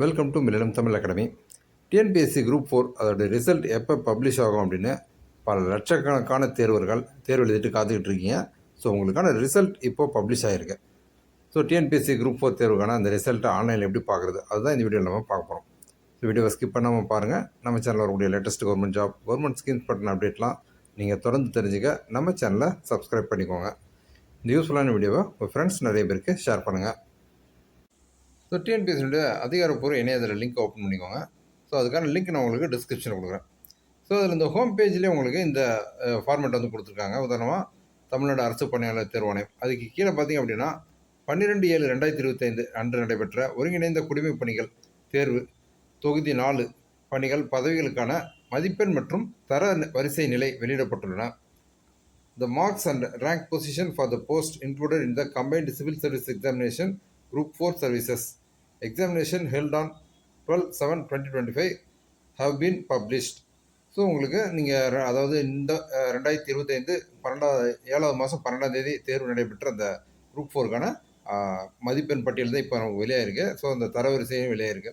Welcome to millennium Tamil academy TNPSC group four அதோட result எப்போ publish ஆகும் அப்படின்னு பல லட்சக்கணக்கான தேர்வர்கள் தேர்வு எழுதிட்டு காத்துக்கிட்டு இருக்கீங்க. ஸோ உங்களுக்கான ரிசல்ட் இப்போ பப்ளிஷ் ஆகிருக்கு ஸோ டிஎன்பிஎஸ்சி குரூப் ஃபோர் தேர்வுக்கான அந்த ரிசல்ட்டை ஆன்லைனில் எப்படி பார்க்குறது? அதுதான் இந்த வீடியோவில் நம்ம பார்க்க போகிறோம் ஸோ வீடியோவை ஸ்கிப் பண்ணாமல் பாருங்கள் நம்ம சேனலில் வரக்கூடிய latest government job government schemes பற்றின அப்டேட்லாம் நீங்கள் தொடர்ந்து தெரிஞ்சுக்க நம்ம சேனலை சப்ஸ்கிரைப் பண்ணிக்கோங்க. இந்த யூஸ்ஃபுல்லான வீடியோவை உங்கள் ஃப்ரெண்ட்ஸ் நிறைய பேருக்கு ஷேர் பண்ணுங்கள் ஸோ டிஎன்பிஎஸ்சியோட அதிகாரப்பூர்வ இணையதள லிங்க் ஓப்பன் பண்ணிக்கோங்க. ஸோ அதுக்கான லிங்க் நான் உங்களுக்கு டிஸ்கிரிப்ஷனில் கொடுக்குறேன். ஸோ அதில் இந்த ஹோம் பேஜ்லேயே உங்களுக்கு இந்த ஃபார்மேட் வந்து கொடுத்துருக்காங்க. உதாரணமாக தமிழ்நாடு அரசு பணியாளர் தேர்வாணையம். அதுக்கு கீழே பார்த்தீங்க அப்படின்னா பன்னிரெண்டு ஏழு ரெண்டாயிரத்தி இருபத்தைந்து அன்று நடைபெற்ற ஒருங்கிணைந்த குடிமைப் பணிகள் தேர்வு தொகுதி நாலு பணிகள் பதவிகளுக்கான மதிப்பெண் மற்றும் தர வரிசை நிலை வெளியிடப்பட்டுள்ளன. The marks and rank position for the post included in the combined civil service examination group four services examination held on twelve seven twenty twenty five have been published so உங்களுக்கு நீங்கள் அதாவது இந்த ரெண்டாயிரத்தி இருபத்தைந்து பன்னெண்டாவது ஏழாவது மாதம் பன்னெண்டாம் தேதி தேர்வு நடைபெற்ற அந்த குரூப் ஃபோருக்கான மதிப்பெண் பட்டியல் தான் இப்போ நமக்கு வெளியாயிருக்கு. ஸோ அந்த தரவரிசையும் வெளியாயிருக்கு.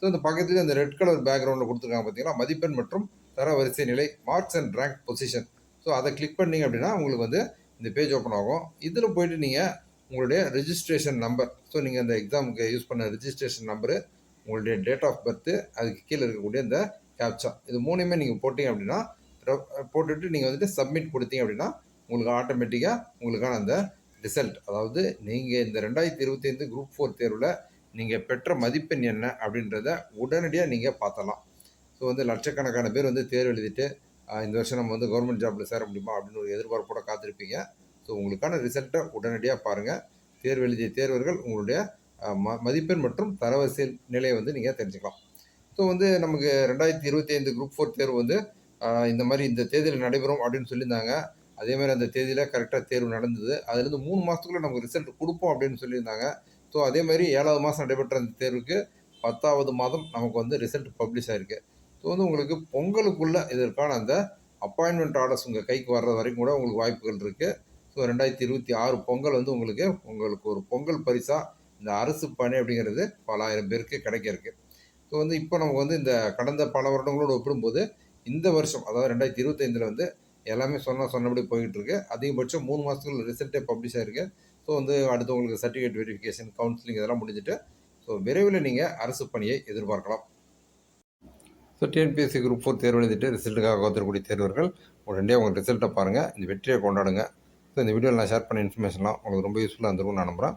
ஸோ அந்த பக்கத்துலேயே அந்த ரெட் கலர் பேக்ரவுண்டில் கொடுத்துருக்காங்க பார்த்தீங்கன்னா மதிப்பெண் மற்றும் தரவரிசை நிலை marks and rank position so அதை கிளிக் பண்ணீங்க அப்படின்னா உங்களுக்கு வந்து இந்த பேஜ் ஓப்பன் ஆகும். இதில் போயிட்டு நீங்கள் உங்களுடைய ரெஜிஸ்ட்ரேஷன் நம்பர் ஸோ நீங்கள் அந்த எக்ஸாமுக்கு யூஸ் பண்ண ரெஜிஸ்ட்ரேஷன் நம்பரு உங்களுடைய டேட் ஆஃப் பர்த்து அதுக்கு கீழே இருக்கக்கூடிய இந்த கேப்சா இது மூணுமே நீங்கள் போட்டிங்க அப்படின்னா போட்டுட்டு நீங்கள் வந்துட்டு சப்மிட் கொடுத்தீங்க அப்படின்னா உங்களுக்கு ஆட்டோமேட்டிக்காக உங்களுக்கான அந்த ரிசல்ட் அதாவது நீங்கள் இந்த ரெண்டாயிரத்தி இருபத்தைந்து குரூப் ஃபோர் தேர்வில் நீங்கள் பெற்ற மதிப்பெண் என்ன அப்படின்றத உடனடியாக நீங்கள் பார்த்தலாம். ஸோ வந்து லட்சக்கணக்கான பேர் வந்து தேர்வு எழுதிட்டு இந்த வருஷம் நம்ம வந்து கவர்மெண்ட் ஜாப்பில் சேர முடியுமா? அப்படின்னு ஒரு எதிர்பார்ப்போட காத்திருப்பீங்க. ஸோ உங்களுக்கான ரிசல்ட்டை உடனடியாக பாருங்கள் தேர்வு எழுதிய தேர்வர்கள் உங்களுடைய ம மதிப்பெண் மற்றும் தரவரிசை நிலையை வந்து நீங்கள் தெரிஞ்சுக்கலாம். ஸோ வந்து நமக்கு ரெண்டாயிரத்தி இருபத்தி ஐந்து குரூப் ஃபோர் தேர்வு வந்து இந்த மாதிரி இந்த தேதியில் நடைபெறும் அப்படின்னு சொல்லியிருந்தாங்க. அதே மாதிரி அந்த தேதியில் கரெக்டாக தேர்வு நடந்தது. அதுலேருந்து மூணு மாதத்துக்குள்ளே நமக்கு ரிசல்ட் கொடுப்போம் அப்படின்னு சொல்லியிருந்தாங்க. ஸோ அதே மாதிரி ஏழாவது மாதம் நடைபெற்ற அந்த தேர்வுக்கு பத்தாவது மாதம் நமக்கு வந்து ரிசல்ட் பப்ளிஷ் ஆகிருக்கு ஸோ வந்து உங்களுக்கு பொங்கலுக்குள்ளே இதற்கான அந்த அப்பாயின்மெண்ட் ஆர்டர்ஸ் உங்கள் கைக்கு வர்ற வரைக்கும் கூட உங்களுக்கு வாய்ப்புகள் இருக்குது ரெண்டாயிரத்தி இருபத்தி ஆறு பொங்கல் வந்து உங்களுக்கு உங்களுக்கு ஒரு பொங்கல் பரிசாக இந்த அரசு பணி அப்படிங்கிறது பல ஆயிரம் பேருக்கு கிடைக்க இருக்கு. ஸோ வந்து இப்போ நமக்கு வந்து இந்த கடந்த பல வருடங்களோடு ஒப்பிடும்போது இந்த வருஷம் அதாவது ரெண்டாயிரத்தி இருபத்தைந்தில் வந்து எல்லாமே சொன்னால் சொன்னபடி போய்கிட்டு இருக்கு. அதிகபட்சம் மூணு மாதத்துக்குள்ள ரிசல்ட்டே பப்ளிஷ் ஆயிருக்கு. ஸோ வந்து அடுத்து உங்களுக்கு சர்டிஃபிகேட் வெரிஃபிகேஷன் கவுன்சிலிங் இதெல்லாம் முடிஞ்சுட்டு ஸோ விரைவில் நீங்கள் அரசு பணியை எதிர்பார்க்கலாம். ஸோ டிஎன்பிஎஸ்சி குரூப் ஃபோர் தேர்வு எழுதிட்டு ரிசல்ட்டுக்காக காத்திருக்கக்கூடிய தேர்வர்கள் உடனே உங்கள் ரிசல்ட்டை பாருங்கள் இந்த வெற்றியை கொண்டாடுங்க. ஸோ இந்த வீடியோவில் நான் ஷேர் பண்ண இன்ஃபர்மேஷன்லாம் உங்களுக்கு ரொம்ப யூஸ்ஃபுல்லாக இருந்திருக்கும் நான் நம்புகிறேன்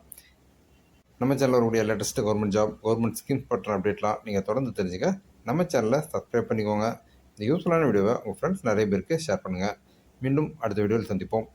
நம்ம சேனலில் வரக்கூடிய latest government job government schemes பற்றின அப்டேட்லாம் நீங்கள் தொடர்ந்து தெரிஞ்சுக்க நம்ம சேனலை சப்ஸ்கிரைப் பண்ணிக்கோங்க. இந்த யூஸ்ஃபுல்லான வீடியோவை உங்கள் ஃப்ரெண்ட்ஸ் நிறைய பேருக்கு ஷேர் பண்ணுங்கள் மீண்டும் அடுத்த வீடியோவில் சந்திப்போம்.